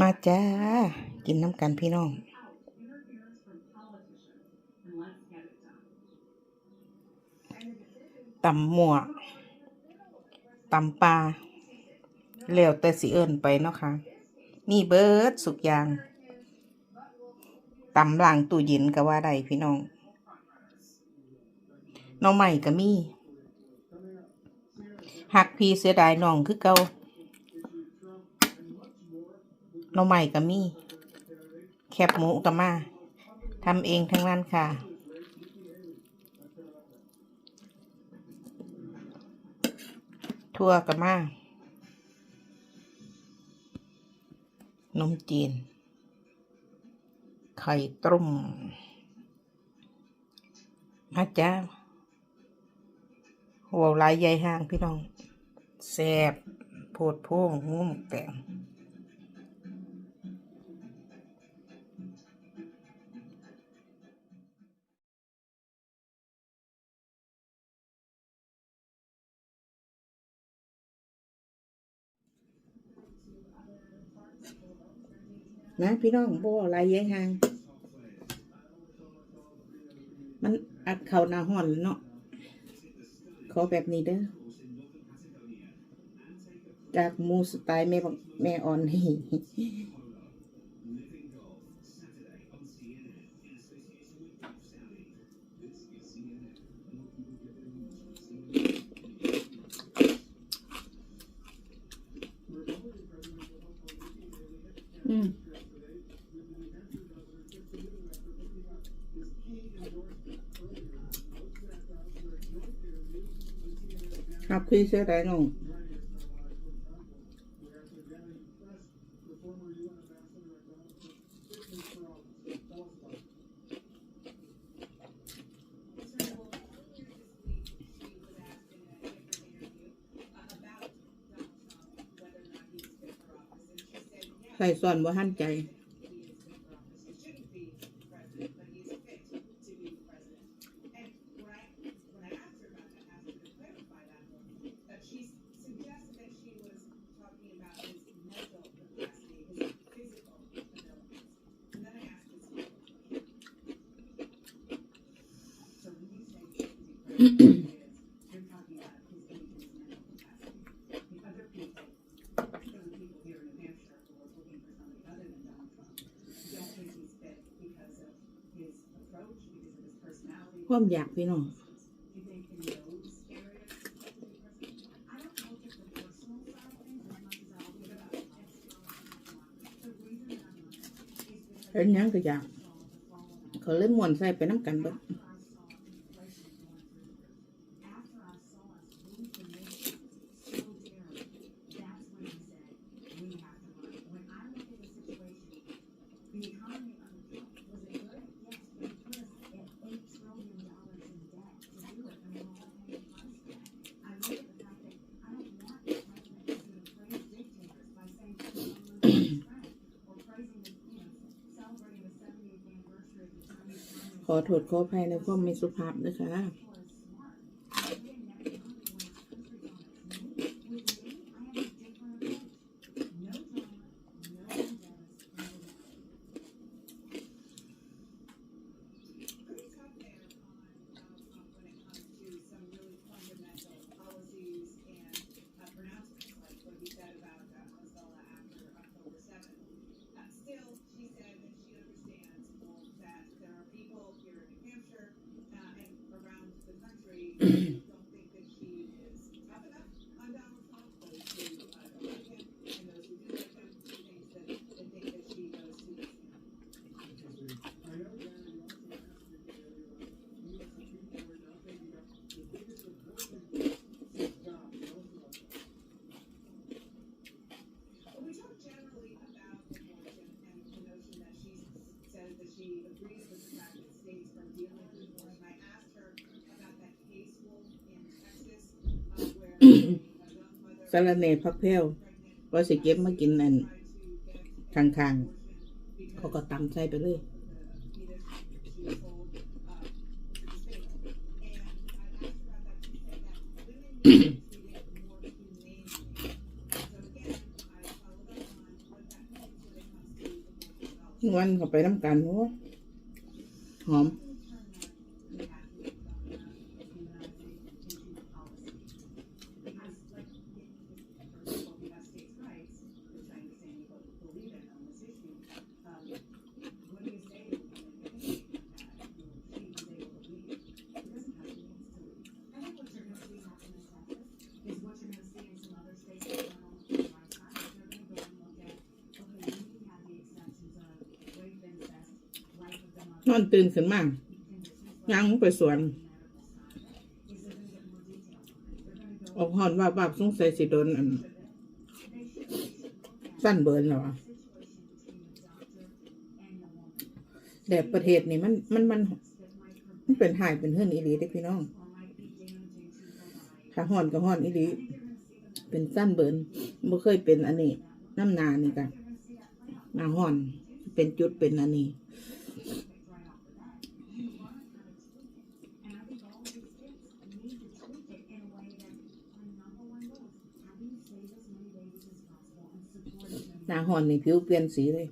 มาจ้า กินน้ำกันพี่น้อง ตำหมวกตำปลาแล้วแต่สิเอิญไปเนาะค่ะนี่เบิร์ดสุกยางตำล่างตู้เย็นก็ว่าได้พี่น้องน้องใหม่ก็มีหักพีเสียดายน้องคือเก่า น้อใหม่ก็มี แคบหมูก็มาทำเองทั้งนั้นค่ะ ทั่วก็มานมจีน ไข่ต้มมาจ้าหัวลายใหญ่ห้างพี่น้องแซบโพดโพงงูหมแตง นะพี่น้องบ่ลายใหญ่ห้างมันอัดเข่าหน้าห่อนเนาะขอแบบนี้เด้อจากมูสไตล์แม่แม่อ่อนนี่ ครับคือเสื้อได้น้อง ใส่ส่วนบ่หันใจ ความอยากพี่น้องเห็นยังก็อยาก เขาเลยมวนใส่ไปน้ำกันเบิด ข อโทษขออภัยในความไม่สุภาพนะคะ สารเนพักเพลวว่าสิเก็บมากินอันข้างๆเขาก็ตำใส่ไปเลยนวลเข้าไปน้ำกันโอ้หอม นอนตื่นขึ้นมากย่างไปสวน ออกหอนว่าบาบสงสัยสิโดนอันสั้นเบิร์นเหรอแดดประเทศนี่มันมันมันมันเป็นหายเป็นเฮือนอีหลีเด้พี่น้องถ้าห่อนก็ห่อนอีหลีเป็นสั้นเบิร์นบ่เคยเป็นอันนี้น้ำนานี่กันหนาห่อน เป็นจุดเป็นอันนี้ ห น้าห่อนนี่ผิวเปลี่ยนสีเลย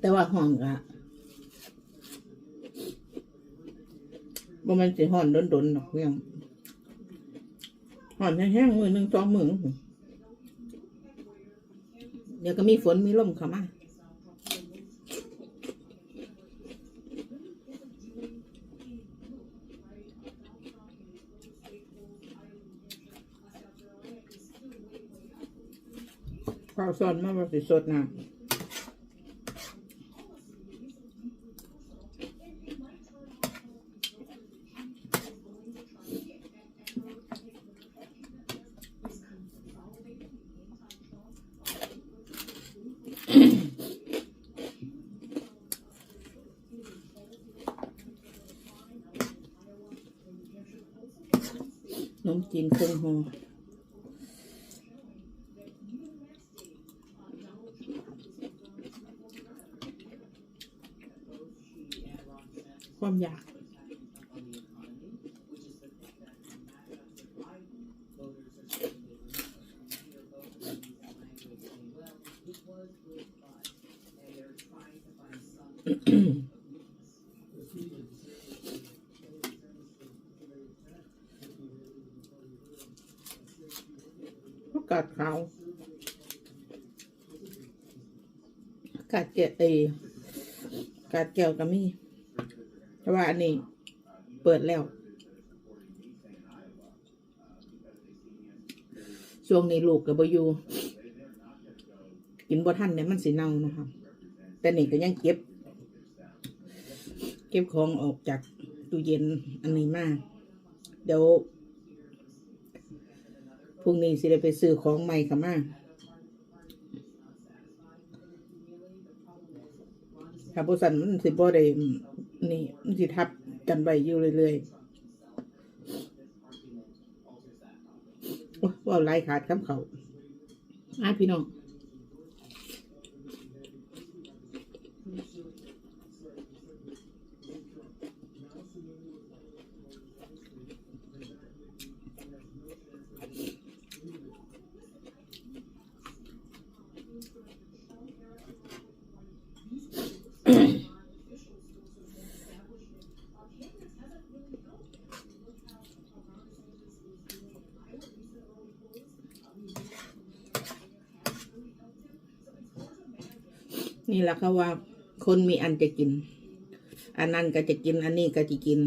แต่ว่าห่อนอะบ่มันสิห่อนโดนๆหรอกเพียงห่อนแห้งๆมือหนึ่งสองมือเดี๋ยวก็มีฝนมีลมเข้ามา ข้าวซอนมาแบบสิสดนะนมจีนเครื่องห่อความอยาก อา กาศขาอากาศเกลียดเออากาศแก้วก็มีแต่ว่าอันนี้เปิดแล้วช่วงนี้ลูกกับบอยู่กินบ่ทันเนี่ยมันสีเน่านะครับแต่นี่ก็ยังเก็บ เก็บของออกจากตู้เย็นอันนี้มาก เดี๋ยวพรุ่งนี้สิได้ไปซื้อของใหม่ค่ะมาถ้าบุสันมันสิบ่ได้นี่มันสิทับกันไปอยู่เรื่อยๆว่าไรขาดคำเขาอะพี่น้อง นี่แหละค่ะว่า คนมีอันจะกิน อันนั้นก็จะกิน อันนี้ก็จะกิน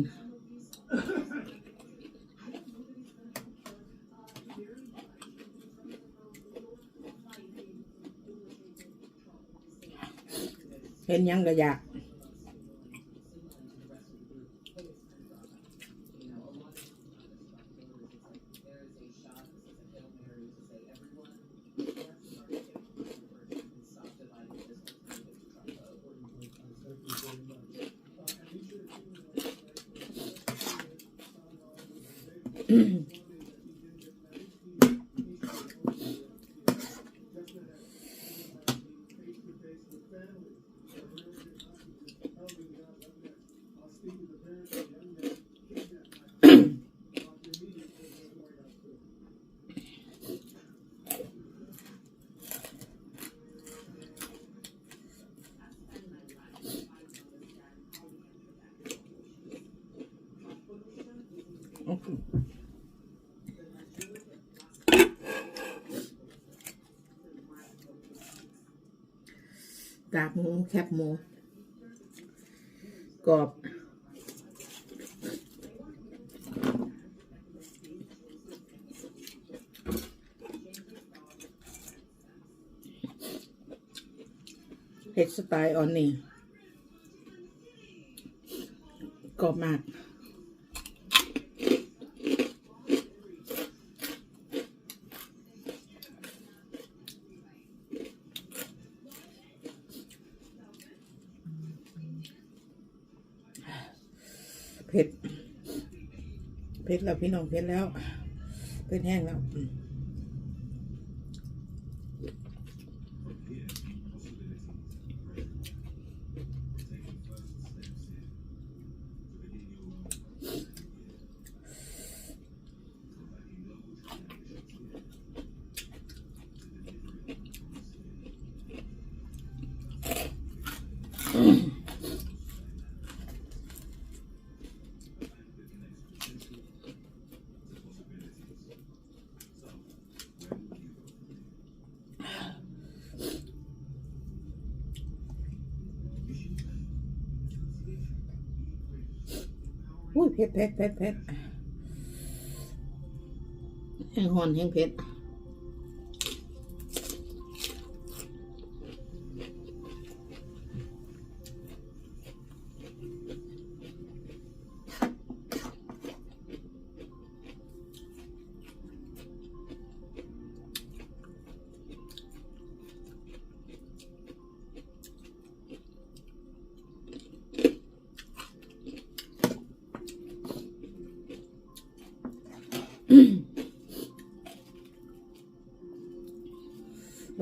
เห็นยังก็อยาก Enfim. กากหมูแคบหมูกรอบเผ็ดสไตล์ออนนี่กรอบมาก เผ็ดเผ็ดแล้วพี่น้องเผ็ดแล้วเผ็ดแห้งแล้วอืม เผ็ดเผ็ดเผ็ดเผ็ดแห้งหอนแห้งเผ็ด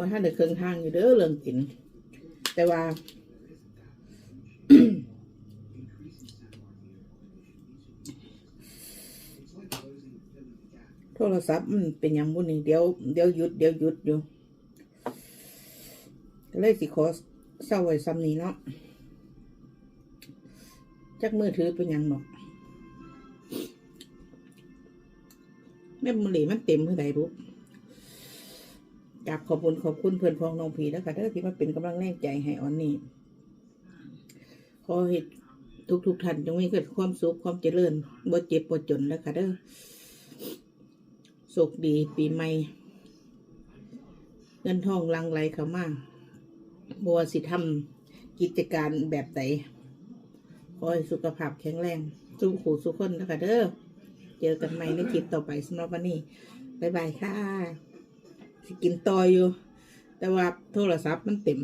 ว่าถ้าเด็กเครื่องทางอยู่เด้อเรื่องกิน แต่ว่าโทรศัพท์มันเป็นยังบุนี่เดี๋ยวเดี๋ยวหยุดเดี๋ยวหยุดอยู่เลยสิขอเศร้าไว้ซ้ำนี้เนาะจักมือถือเป็นยังบอกแม่มลีมันเต็มเพื่อใดรู้ กราบขอบคุณขอบคุณเพื่อนพ้องน้องผีแล้วค่ะเด้อที่มาเป็นกำลังแรงใจให้ออนนี่ขอให้ทุกทุกท่านจงมีเกิดความสุขความเจริญบ่เจ็บบ่จนแล้วค่ะเด้อสุขดีปีใหม่ เงินทองลังไหลเข้ามาบัวสิทำกิจการแบบใดขอให้สุขภาพแข็งแรง สุขหูสุขคนนะคะเด้อ เจอกันใหม่ในคลิปต่อไปสำหรับวันนี้ บ๊ายบายค่ะ กินต่ออยู่ แต่ว่าโทรศัพท์มันเต็ม